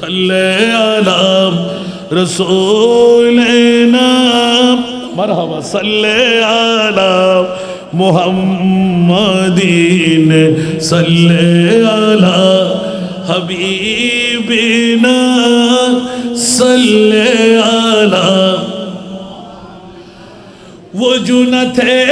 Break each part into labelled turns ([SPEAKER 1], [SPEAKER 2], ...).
[SPEAKER 1] صلی علی رسولنا مرحبا صلی علی محمدین صلی علی حبیبنا. صلی علی. وہ جو نہ تھے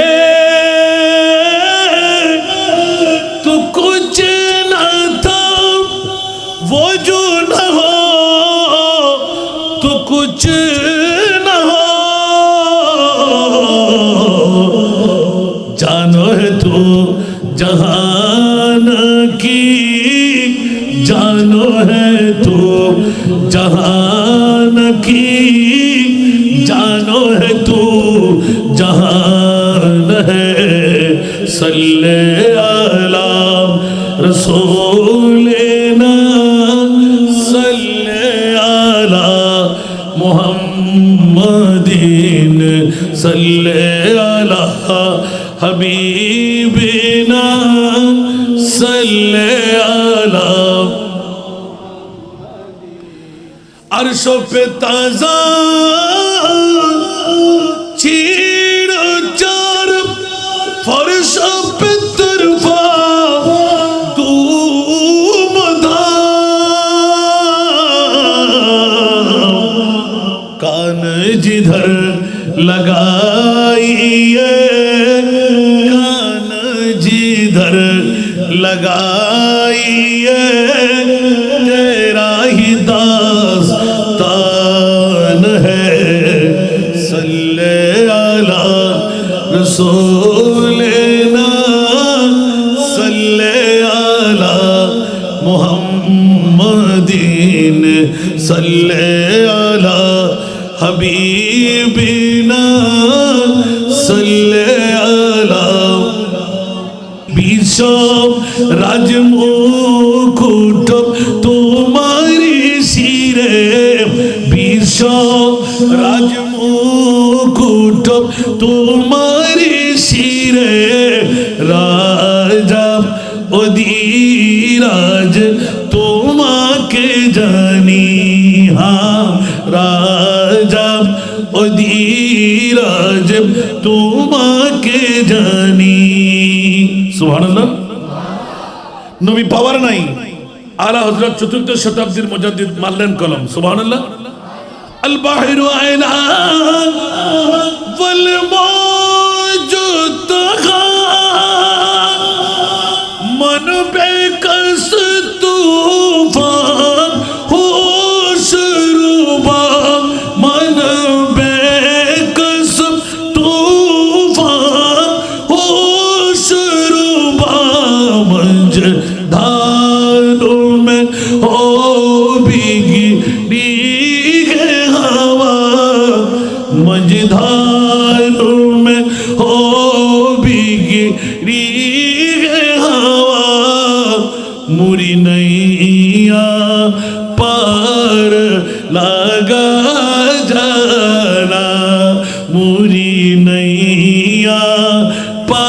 [SPEAKER 1] صلی علی رسولنا صلی علی محمدین صلی علی حبیبنا صلی علی عرش پہ تازہ گھر لگائیے کان جدھر لگائیے تیرا ہی داس تان ہے۔ صلی اللہ رسولنا صلی اللہ محمدین۔ صلی اللہ حبيبنا صل على বিষম রাজমুকুট তোমারি শিরে বিষম রাজমুকুট তোমারি শিরে রাজা অধীরাজ তোমাকে জানি হা রাজ অধীরাজ তোমাকে জানি। সুবহানাল্লাহ। নবী পাওয়ার নাই। আলা হযরত চতুর্থ শতাব্দীর মুজাদ্দিদ মারলেন কলম সুবহানাল্লাহ। আল বাহিরু আইনা।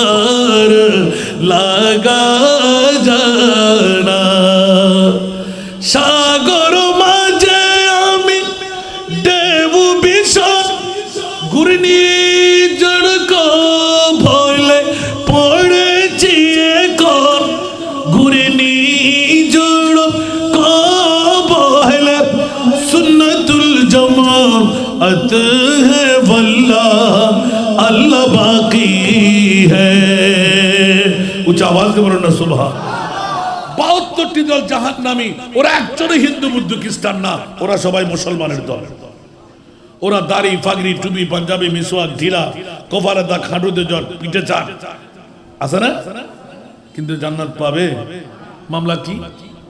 [SPEAKER 1] पार লাগা জানা। সাগর মাঝে আমি দেব বিষণ ঘূর্ণি জড়ক ভয়লে পড়েছি এখন। ঘূর্ণি জড়ক ভয়লে সুন্নতুল জমা অত হে বল্লা আল্লাহ বাহাত্তরটি দল জাহান নামি ওরা একজনই হিন্দু, বুদ্ধ, খ্রিস্টান না। ওরা সবাই মুসলমানের দল। ওরা দাড়ি ফাগরি টুপি, পাঞ্জাবি ঢিলা কপালে দা পিঠে আছে না? কিন্তু জান্নাত পাবে? মামলা কি?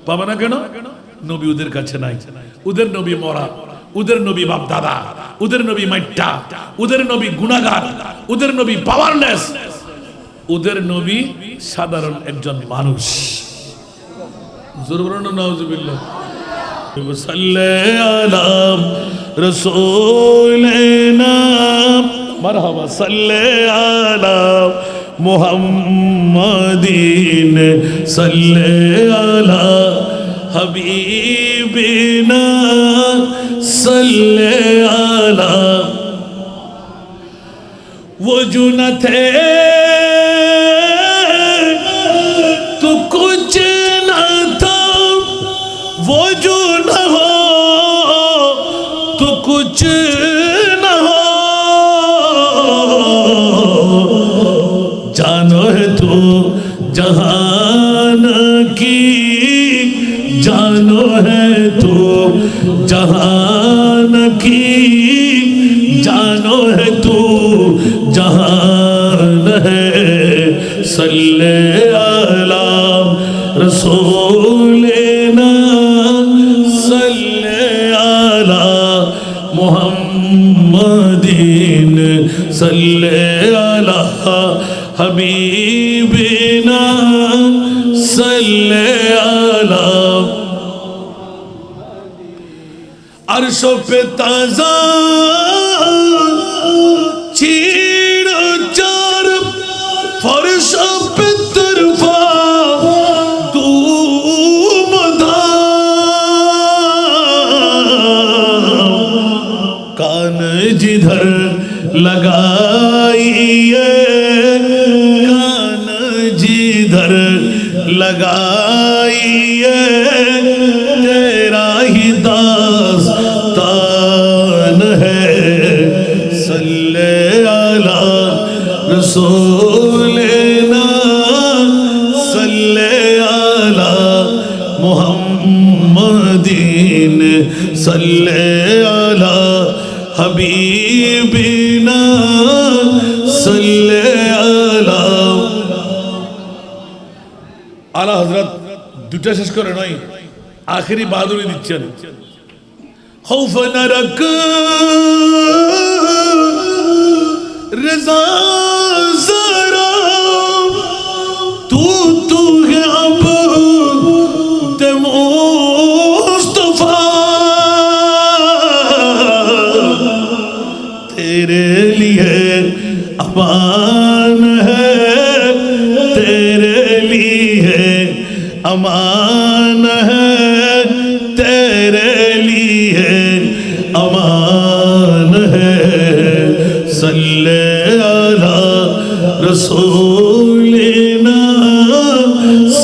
[SPEAKER 1] পাবে না কেন? নবী ওদের কাছে নাই। ওদের নবী মরা। ওদের নবী বাপ দাদা ওদের নবী মাইটা ওদের নবী গুণাগার ওদের নবী পাওয়ারলেস ওদের নবী সাধারণ একজন মানুষ। মোহাম্মদিন, সাল্লে আলা حبیبنا صلی علی وہ جو نہ تھے جہان ہے۔ صلی علی رسولنا۔ صلی علی محمدین۔ صلی علی حبیبنا۔ صلی علی عرش پہ تازہ لگائیے تیرا ہی داستان ہے۔ صلی علی رسولنا۔ صلی علی محمدین۔ صلی علی حبیبی۔ দুটা শেষ করে নয়, আখেরি বাহাদুরি দিচ্ছেন। খৌফনারক রেজা জরা তু তু হে তেরে লিয়ে আমান হ্যায় امان ہے، تیرے لیے امان ہے۔ صلی اللہ رسولنا،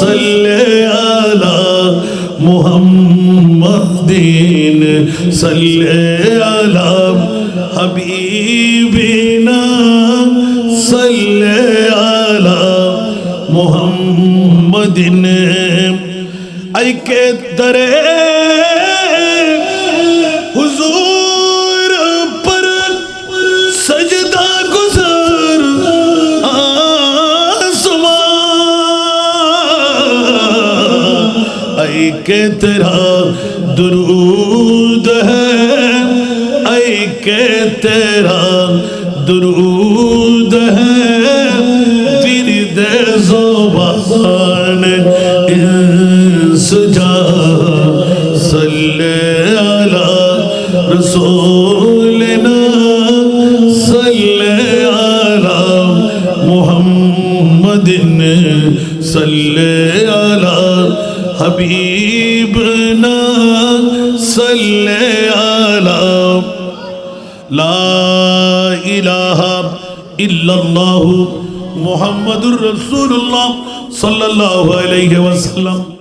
[SPEAKER 1] صلی اللہ محمد، صلی اللہ حبیبنا، صلی اللہ محمد محمد۔ بھائی کے درے حضور پر سجدہ گزر آسمان اے تیرا درود ہے اے کہ تیرا درود صل على حبيبنا صل على لا إله إلا الله محمد رسول الله صلى الله عليه وسلم